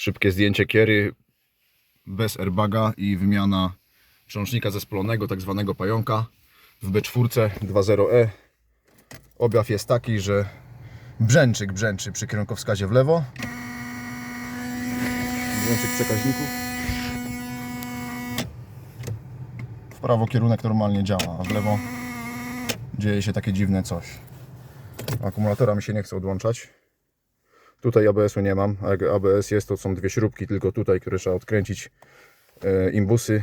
Szybkie zdjęcie kiery bez airbaga i wymiana przełącznika zespolonego, tak zwanego pająka w B4 2.0e. Objaw jest taki, że brzęczyk brzęczy przy kierunkowskazie w lewo. Brzęczyk przekaźników. W prawo kierunek normalnie działa, a w lewo dzieje się takie dziwne coś. Akumulatora mi się nie chce odłączać. Tutaj ABS-u nie mam, a jak ABS jest, to są dwie śrubki tylko tutaj, które trzeba odkręcić. E, imbusy.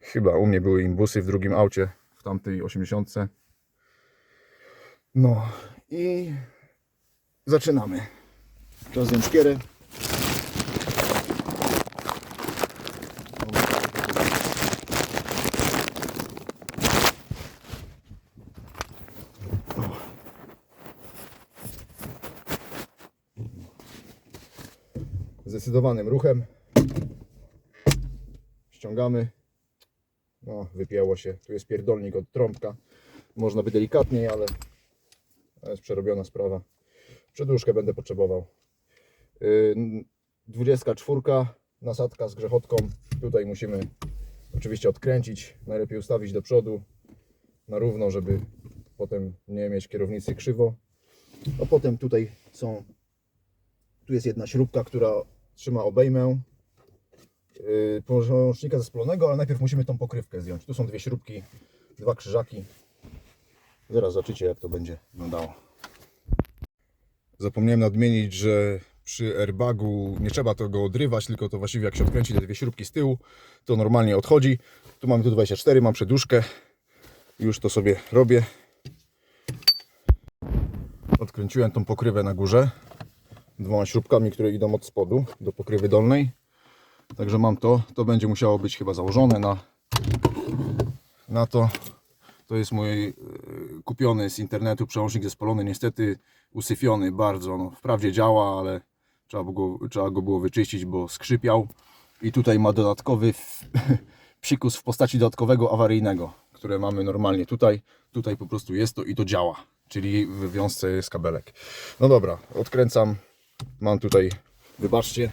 Chyba u mnie były imbusy w drugim aucie, w tamtej 80. No i zaczynamy. Czas zdjąć szkierę. Zdecydowanym ruchem ściągamy. No, wypięło się. Tu jest pierdolnik od trąbka. Można by delikatniej, ale to jest przerobiona sprawa. Przedłużkę będę potrzebował. Yy, 24 nasadka z grzechotką. Tutaj musimy oczywiście odkręcić. Najlepiej ustawić do przodu na równo, żeby potem nie mieć kierownicy krzywo. A potem tutaj są tu jest jedna śrubka, która trzyma obejmę yy, połącznika zespolonego, ale najpierw musimy tą pokrywkę zdjąć. Tu są dwie śrubki, dwa krzyżaki. Zaraz zobaczycie jak to będzie wyglądało. Zapomniałem nadmienić, że przy airbagu nie trzeba tego odrywać, tylko to właściwie jak się odkręci te dwie śrubki z tyłu, to normalnie odchodzi. Tu mamy tu 24, mam przeduszkę. Już to sobie robię. Odkręciłem tą pokrywę na górze dwoma śrubkami, które idą od spodu do pokrywy dolnej. Także mam to. To będzie musiało być chyba założone na, na to. To jest mój e, kupiony z internetu przełącznik zespolony, niestety usyfiony bardzo. No, wprawdzie działa, ale trzeba go, trzeba go było wyczyścić, bo skrzypiał. I tutaj ma dodatkowy psikus w postaci dodatkowego awaryjnego, które mamy normalnie tutaj. Tutaj po prostu jest to i to działa. Czyli w wiązce jest kabelek. No dobra, odkręcam Mam tutaj, wybaczcie,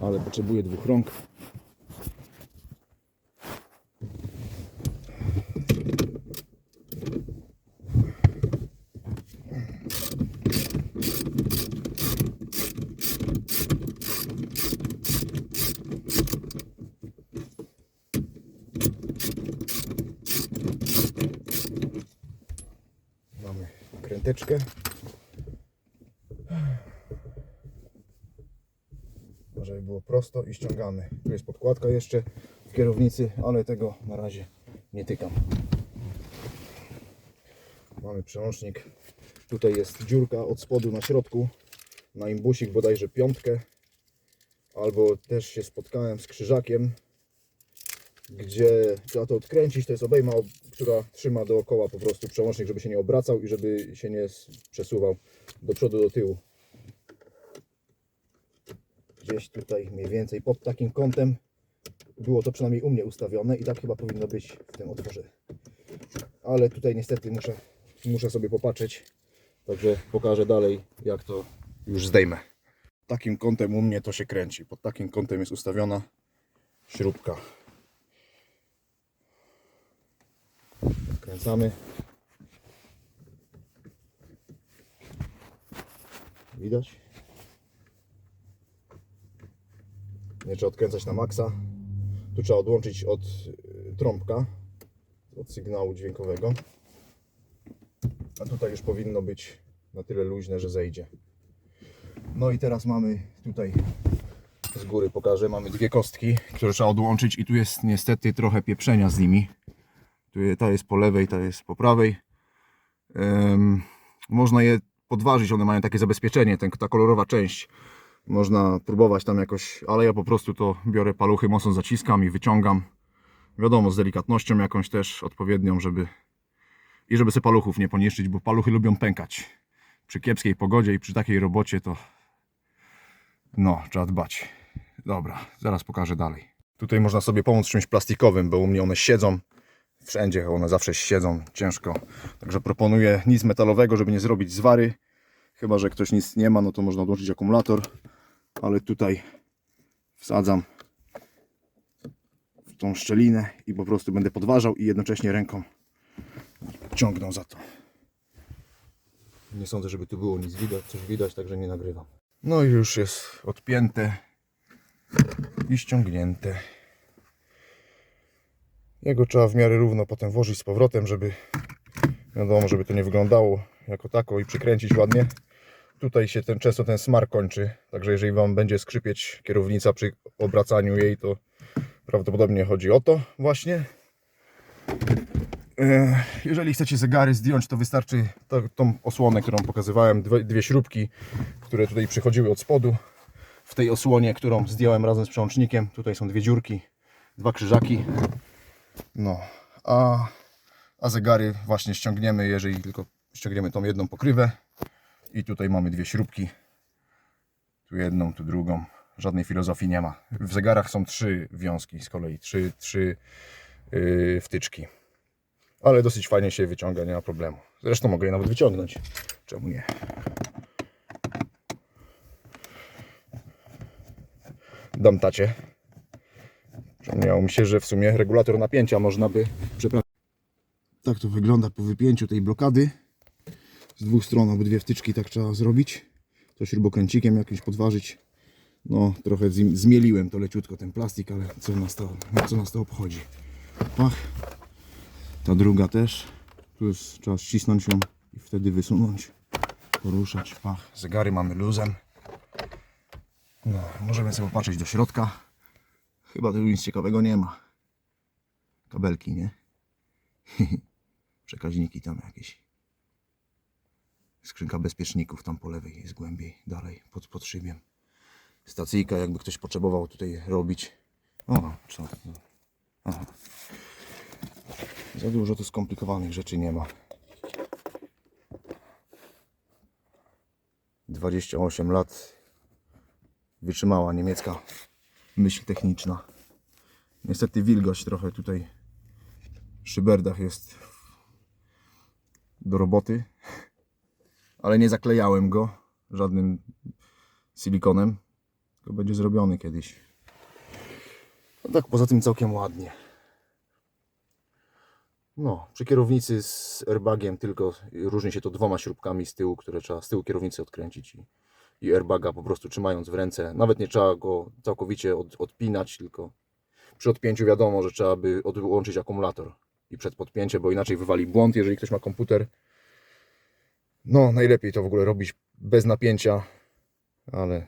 ale potrzebuję dwóch rąk. Mamy. Żeby było prosto i ściągamy. Tu jest podkładka jeszcze w kierownicy, ale tego na razie nie tykam. Mamy przełącznik. Tutaj jest dziurka od spodu na środku. Na imbusik bodajże piątkę. Albo też się spotkałem z krzyżakiem, gdzie trzeba to odkręcić. To jest obejma, która trzyma dookoła po prostu przełącznik, żeby się nie obracał i żeby się nie przesuwał do przodu, do tyłu gdzieś tutaj mniej więcej pod takim kątem było to przynajmniej u mnie ustawione i tak chyba powinno być w tym otworze. Ale tutaj niestety muszę, muszę sobie popatrzeć. Także pokażę dalej jak to już zdejmę. Takim kątem u mnie to się kręci. Pod takim kątem jest ustawiona śrubka. Kręcamy. Widać nie trzeba odkręcać na maksa. Tu trzeba odłączyć od y, trąbka, od sygnału dźwiękowego. A tutaj już powinno być na tyle luźne, że zejdzie. No i teraz mamy tutaj z góry pokażę, mamy dwie kostki, które trzeba odłączyć i tu jest niestety trochę pieprzenia z nimi. Tu ta jest po lewej, ta jest po prawej. Em, można je podważyć, one mają takie zabezpieczenie, ten, ta kolorowa część można próbować tam jakoś, ale ja po prostu to biorę paluchy, mocno zaciskam i wyciągam. Wiadomo, z delikatnością jakąś też odpowiednią, żeby i żeby sobie paluchów nie poniszczyć, bo paluchy lubią pękać. Przy kiepskiej pogodzie i przy takiej robocie to no, trzeba dbać. Dobra, zaraz pokażę dalej. Tutaj można sobie pomóc czymś plastikowym, bo u mnie one siedzą. Wszędzie one zawsze siedzą ciężko. Także proponuję nic metalowego, żeby nie zrobić zwary. Chyba, że ktoś nic nie ma, no to można odłączyć akumulator ale tutaj wsadzam w tą szczelinę i po prostu będę podważał i jednocześnie ręką ciągnął za to. Nie sądzę, żeby tu było nic widać, coś widać, także nie nagrywam. No i już jest odpięte i ściągnięte. Jego trzeba w miarę równo potem włożyć z powrotem, żeby wiadomo, żeby to nie wyglądało jako tako i przykręcić ładnie. Tutaj się ten, często ten smar kończy, także jeżeli Wam będzie skrzypieć kierownica przy obracaniu jej, to prawdopodobnie chodzi o to właśnie. E, Jeżeli chcecie zegary zdjąć, to wystarczy tą osłonę, którą pokazywałem, dwie śrubki, które tutaj przychodziły od spodu. W tej osłonie, którą zdjąłem razem z przełącznikiem, tutaj są dwie dziurki, dwa krzyżaki. No, a, a zegary właśnie ściągniemy, jeżeli tylko ściągniemy tą jedną pokrywę. I tutaj mamy dwie śrubki. Tu jedną, tu drugą. Żadnej filozofii nie ma. W zegarach są trzy wiązki z kolei, trzy, trzy yy, wtyczki. Ale dosyć fajnie się wyciąga, nie ma problemu. Zresztą mogę je nawet wyciągnąć. Czemu nie? Dam tacie. Przypomniało mi się, że w sumie regulator napięcia można by przepracować. Tak to wygląda po wypięciu tej blokady. Z dwóch stron obydwie wtyczki tak trzeba zrobić. To śrubokręcikiem jakimś podważyć. No, trochę zmieliłem to leciutko ten plastik, ale co nas to, co nas to obchodzi. Pach. Ta druga też. Tu jest, trzeba ścisnąć ją i wtedy wysunąć. Poruszać. Pach. Zegary mamy luzem. No, możemy sobie popatrzeć do środka. Chyba tu nic ciekawego nie ma. Kabelki, nie? Przekaźniki tam jakieś. Skrzynka bezpieczników tam po lewej jest głębiej, dalej, pod, pod szybiem. Stacyjka, jakby ktoś potrzebował tutaj robić. O, co? Aha. Za dużo tu skomplikowanych rzeczy nie ma. 28 lat wytrzymała niemiecka myśl techniczna. Niestety wilgoć trochę tutaj w szyberdach jest do roboty, ale nie zaklejałem go żadnym silikonem, tylko będzie zrobiony kiedyś. No tak, poza tym całkiem ładnie. No, przy kierownicy z airbagiem tylko różni się to dwoma śrubkami z tyłu, które trzeba z tyłu kierownicy odkręcić i, i airbaga po prostu trzymając w ręce. Nawet nie trzeba go całkowicie od, odpinać, tylko przy odpięciu wiadomo, że trzeba by odłączyć akumulator i przed podpięciem, bo inaczej wywali błąd, jeżeli ktoś ma komputer. No, najlepiej to w ogóle robić bez napięcia, ale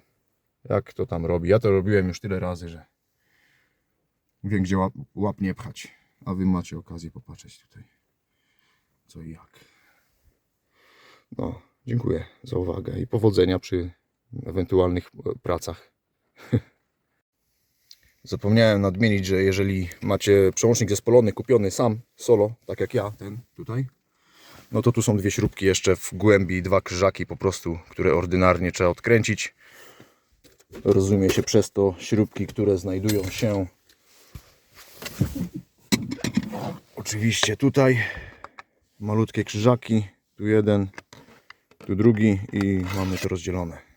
jak to tam robi? Ja to robiłem już tyle razy, że wiem, gdzie łap, łap nie pchać. A wy macie okazję popatrzeć tutaj, co i jak. No, dziękuję za uwagę i powodzenia przy ewentualnych e, pracach. Zapomniałem nadmienić, że jeżeli macie przełącznik zespolony kupiony sam, solo, tak jak ja, ten tutaj, no to tu są dwie śrubki jeszcze w głębi, dwa krzyżaki po prostu, które ordynarnie trzeba odkręcić. Rozumie się przez to śrubki, które znajdują się oczywiście tutaj. Malutkie krzyżaki, tu jeden, tu drugi i mamy to rozdzielone.